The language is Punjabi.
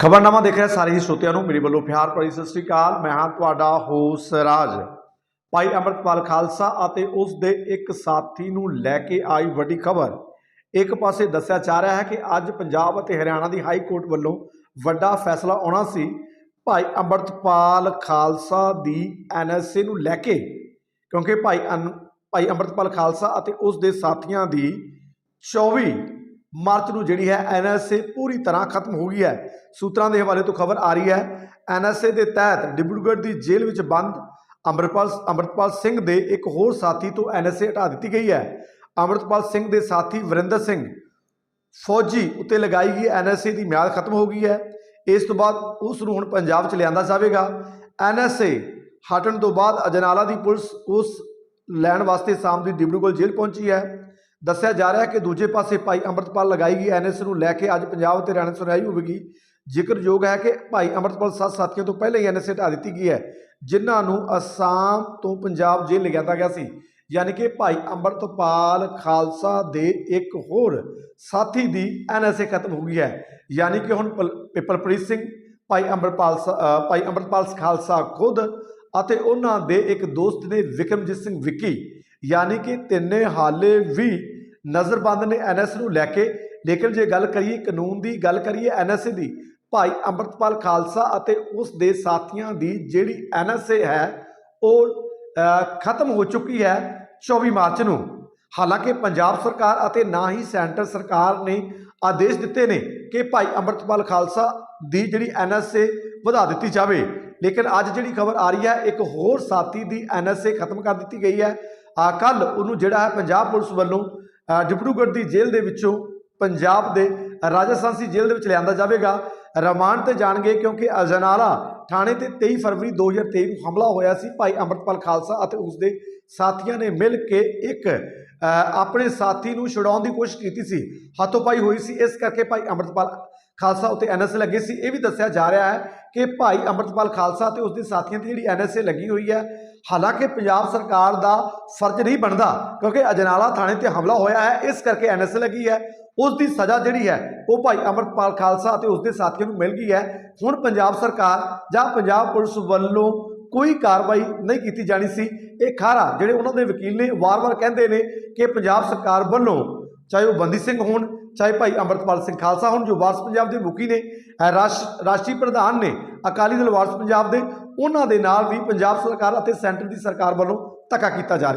ਖਬਰਨਾਮਾ ਦੇਖ ਰਹੇ ਸਾਰੇ ਹੀ ਸਰੋਤਿਆਂ ਨੂੰ, ਮੇਰੇ ਵੱਲੋਂ ਪਿਆਰ ਭਰੀ ਸਤਿ ਸ੍ਰੀ ਅਕਾਲ। ਮੈਂ ਹਾਂ ਤੁਹਾਡਾ ਹੋਸ ਰਾਜ। ਭਾਈ ਅੰਮ੍ਰਿਤਪਾਲ ਖਾਲਸਾ ਅਤੇ ਉਸ ਦੇ ਇੱਕ ਸਾਥੀ ਨੂੰ ਲੈ ਕੇ ਆਈ ਵੱਡੀ ਖਬਰ। ਇੱਕ ਪਾਸੇ ਦੱਸਿਆ ਜਾ ਰਿਹਾ ਹੈ ਕਿ ਅੱਜ ਪੰਜਾਬ ਅਤੇ ਹਰਿਆਣਾ ਦੀ ਹਾਈ ਕੋਰਟ ਵੱਲੋਂ ਵੱਡਾ ਫੈਸਲਾ ਆਉਣਾ ਸੀ। ਭਾਈ ਅੰਮ੍ਰਿਤਪਾਲ ਖਾਲਸਾ ਦੀ ਐਨਐਸਏ ਨੂੰ ਲੈ ਕੇ, ਕਿਉਂਕਿ ਭਾਈ ਅਨ- ਭਾਈ ਅੰਮ੍ਰਿਤਪਾਲ ਖਾਲਸਾ ਅਤੇ ਉਸ ਦੇ ਸਾਥੀਆਂ ਦੀ 24 ਮਾਰਚ ਨੂੰ ਜਿਹੜੀ ਹੈ ਐਨਐਸਏ ਪੂਰੀ ਤਰ੍ਹਾਂ ਖਤਮ ਹੋ ਗਈ ਹੈ। ਸੂਤਰਾਂ ਦੇ ਹਵਾਲੇ ਤੋਂ ਖਬਰ ਆ ਰਹੀ ਹੈ, ਐਨਐਸਏ ਦੇ ਤਹਿਤ ਡਿਬਰੂਗੜ੍ਹ ਦੀ ਜੇਲ੍ਹ ਵਿੱਚ ਬੰਦ ਅੰਮ੍ਰਿਤਪਾਲ ਅੰਮ੍ਰਿਤਪਾਲ ਸਿੰਘ ਦੇ ਇੱਕ ਹੋਰ ਸਾਥੀ ਤੋਂ ਐਨਐਸਏ ਹਟਾ ਦਿੱਤੀ ਗਈ ਹੈ। ਅੰਮ੍ਰਿਤਪਾਲ ਸਿੰਘ ਦੇ ਸਾਥੀ ਵਰਿੰਦਰ ਸਿੰਘ ਫੌਜੀ ਉੱਤੇ ਲਗਾਈ ਗਈ ਐਨਐਸਏ ਦੀ ਮਿਆਦ ਖਤਮ ਹੋ ਗਈ ਹੈ। ਇਸ ਤੋਂ ਬਾਅਦ ਉਸ ਨੂੰ ਹੁਣ ਪੰਜਾਬ 'ਚ ਲਿਆਂਦਾ ਜਾਵੇਗਾ। ਐਨਐਸਏ ਹਟਣ ਤੋਂ ਬਾਅਦ ਅਜਨਾਲਾ ਦੀ ਪੁਲਿਸ ਉਸ ਲੈਣ ਵਾਸਤੇ ਸ਼ਾਮ ਦੀ ਡਿਬਰੂਗੜ੍ਹ ਜੇਲ੍ਹ ਪਹੁੰਚੀ ਹੈ। ਦੱਸਿਆ ਜਾ ਰਿਹਾ ਹੈ ਕਿ ਦੂਜੇ ਪਾਸੇ ਭਾਈ ਅੰਮ੍ਰਿਤਪਾਲ ਲਗਾਈ ਗਈ ਐਨਐਸ ਨੂੰ ਲੈ ਕੇ ਅੱਜ ਪੰਜਾਬ ਤੇ ਹਰਿਆਣਾ 'ਚ ਸੁਣਾਈ ਹੋਵੇਗੀ। ਜ਼ਿਕਰਯੋਗ ਹੈ ਕਿ ਭਾਈ ਅੰਮ੍ਰਿਤਪਾਲ ਸੱਤ ਸਾਥੀਆਂ ਤੋਂ ਪਹਿਲਾਂ ਹੀ ਐਨਐਸ ਹਟਾ ਦਿੱਤੀ ਗਈ ਹੈ, ਜਿਨ੍ਹਾਂ ਨੂੰ ਅਸਾਮ ਤੋਂ ਪੰਜਾਬ ਜੇਲ੍ਹ ਲਿਜਾਂਦਾ ਗਿਆ ਸੀ। ਯਾਨੀ ਕਿ ਭਾਈ ਅੰਮ੍ਰਿਤਪਾਲ ਖਾਲਸਾ ਦੇ ਇੱਕ ਹੋਰ ਸਾਥੀ ਦੀ ਐਨਐਸਏ ਖਤਮ ਹੋ ਗਈ ਹੈ। ਯਾਨੀ ਕਿ ਹੁਣ ਪਲ- ਪਿਪਲਪ੍ਰੀਤ ਸਿੰਘ, ਭਾਈ ਅੰਮ੍ਰਿਤਪਾਲ ਸ- ਭਾਈ ਅੰਮ੍ਰਿਤਪਾਲ ਖਾਲਸਾ ਖੁਦ ਅਤੇ ਉਹਨਾਂ ਦੇ ਇੱਕ ਦੋਸਤ ਨੇ ਵਿਕਰਮਜੀਤ ਸਿੰਘ ਵਿੱਕੀ ਯਾਨੀ ਕਿ ਤਿੰਨੇ ਹਾਲੇ ਵੀ ਨਜ਼ਰਬੰਦ ਨੇ ਐਨਐਸ ਨੂੰ ਲੈ ਕੇ। ਲੇਕਿਨ ਜੇ ਗੱਲ ਕਰੀਏ ਕਾਨੂੰਨ ਦੀ, ਗੱਲ ਕਰੀਏ ਐਨਐਸਏ ਦੀ, ਭਾਈ ਅੰਮ੍ਰਿਤਪਾਲ ਖਾਲਸਾ ਅਤੇ ਉਸ ਦੇ ਸਾਥੀਆਂ ਦੀ ਜਿਹੜੀ ਐਨਐਸਏ ਹੈ, ਉਹ ਖਤਮ ਹੋ ਚੁੱਕੀ ਹੈ 24 ਮਾਰਚ ਨੂੰ। ਹਾਲਾਂਕਿ ਪੰਜਾਬ ਸਰਕਾਰ ਅਤੇ ਨਾ ਹੀ ਸੈਂਟਰ ਸਰਕਾਰ ਨੇ ਆਦੇਸ਼ ਦਿੱਤੇ ਨੇ ਕਿ ਭਾਈ ਅੰਮ੍ਰਿਤਪਾਲ ਖਾਲਸਾ ਦੀ ਜਿਹੜੀ ਐਨਐਸਏ ਵਧਾ ਦਿੱਤੀ ਜਾਵੇ। ਲੇਕਿਨ ਅੱਜ ਜਿਹੜੀ ਖਬਰ ਆ ਰਹੀ ਹੈ, ਇੱਕ ਹੋਰ ਸਾਥੀ ਦੀ ਐਨਐਸਏ ਖਤਮ ਕਰ ਦਿੱਤੀ ਗਈ ਹੈ। ਆ ਕੱਲ ਉਹਨੂੰ ਜਿਹੜਾ ਹੈ ਪੰਜਾਬ ਪੁਲਿਸ ਵੱਲੋਂ ਡਿਬਰੂਗੜ੍ਹ ਦੀ ਜੇਲ੍ਹ ਦੇ ਵਿੱਚੋਂ ਪੰਜਾਬ ਦੇ ਰਾਜਸਥਾਨ ਰਾਜਸਥਾਨੀ ਜੇਲ੍ਹ ਦੇ ਵਿੱਚ ਲਿਆਂਦਾ ਜਾਵੇਗਾ। ਰਿਮਾਂਡ ਤੇ ਜਾਣਗੇ ਕਿਉਂਕਿ ਅਜਨਾਲਾ ਥਾਣੇ ਤੇ 23 ਫਰਵਰੀ 2023 ਨੂੰ ਹਮਲਾ ਹੋਇਆ ਸੀ। ਭਾਈ ਅੰਮ੍ਰਿਤਪਾਲ ਖਾਲਸਾ ਅਤੇ ਉਸ ਦੇ ਸਾਥੀਆਂ ਨੇ ਮਿਲ ਕੇ ਇੱਕ ਆਪਣੇ ਸਾਥੀ ਨੂੰ ਛੁਡਾਉਣ ਦੀ ਕੋਸ਼ਿਸ਼ ਕੀਤੀ ਸੀ। ਹੱਥੋਂ ਪਾਈ ਹੋਈ ਸੀ। ਇਸ ਕਰਕੇ ਭਾਈ ਅੰਮ੍ਰਿਤਪਾਲ ਖਾਲਸਾ ਉੱਤੇ ਐਨਐਸਏ ਲੱਗੇ ਸੀ, ਇਹ ਵੀ ਦੱਸਿਆ ਜਾ ਰਿਹਾ ਹੈ ਕਿ ਭਾਈ ਅੰਮ੍ਰਿਤਪਾਲ ਖਾਲਸਾ ਤੇ ਉਸ ਦੇ ਸਾਥੀਆਂ ਦੀ ਜਿਹੜੀ ਐਨਐਸਏ ਲੱਗੀ ਹੋਈ ਹੈ, ਹਾਲਾਂਕਿ ਪੰਜਾਬ ਸਰਕਾਰ ਦਾ ਫਰਜ਼ ਨਹੀਂ ਬਣਦਾ ਕਿਉਂਕਿ ਅਜਨਾਲਾ ਥਾਣੇ ਤੇ ਹਮਲਾ ਹੋਇਆ ਹੈ, ਇਸ ਕਰਕੇ ਐਨਐਸਏ ਲੱਗੀ ਹੈ। ਉਸ ਦੀ ਸਜ਼ਾ ਜਿਹੜੀ ਹੈ, ਉਹ ਭਾਈ ਅੰਮ੍ਰਿਤਪਾਲ ਖਾਲਸਾ ਅਤੇ ਉਸ ਦੇ ਸਾਥੀਆਂ ਨੂੰ ਮਿਲ ਗਈ ਹੈ। ਹੁਣ ਪੰਜਾਬ ਸਰਕਾਰ ਜਾਂ ਪੰਜਾਬ ਪੁਲਿਸ ਵੱਲੋਂ ਕੋਈ ਕਾਰਵਾਈ ਨਹੀਂ ਕੀਤੀ ਜਾਣੀ ਸੀ। ਇਹ ਖਾਰਾ ਜਿਹੜੇ ਉਹਨਾਂ ਦੇ ਵਕੀਲ ਨੇ, ਵਾਰ-ਵਾਰ ਕਹਿੰਦੇ ਨੇ ਕਿ ਪੰਜਾਬ ਸਰਕਾਰ ਵੱਲੋਂ ਚਾਹੇ ਉਹ ਬੰਦੀ ਸਿੰਘ ਹੋਣ, ਚਾਹੇ ਭਾਈ ਅੰਮ੍ਰਿਤਪਾਲ ਸਿੰਘ ਖਾਲਸਾ ਹੋਣ, ਜੋ ਵਾਰਸ ਪੰਜਾਬ ਦੇ ਮੁਖੀ ਨੇ ਰਾਸ਼- ਰਾਸ਼ਟਰੀ ਪ੍ਰਧਾਨ ਨੇ, ਅਕਾਲੀ ਦਲ ਵਾਰਸ ਪੰਜਾਬ ਦੇ, ਉਹਨਾਂ ਦੇ ਨਾਲ ਵੀ ਪੰਜਾਬ ਸਰਕਾਰ ਅਤੇ ਸੈਂਟਰ ਦੀ ਸਰਕਾਰ ਵੱਲੋਂ ਧੱਕਾ ਕੀਤਾ ਜਾ ਰਿਹਾ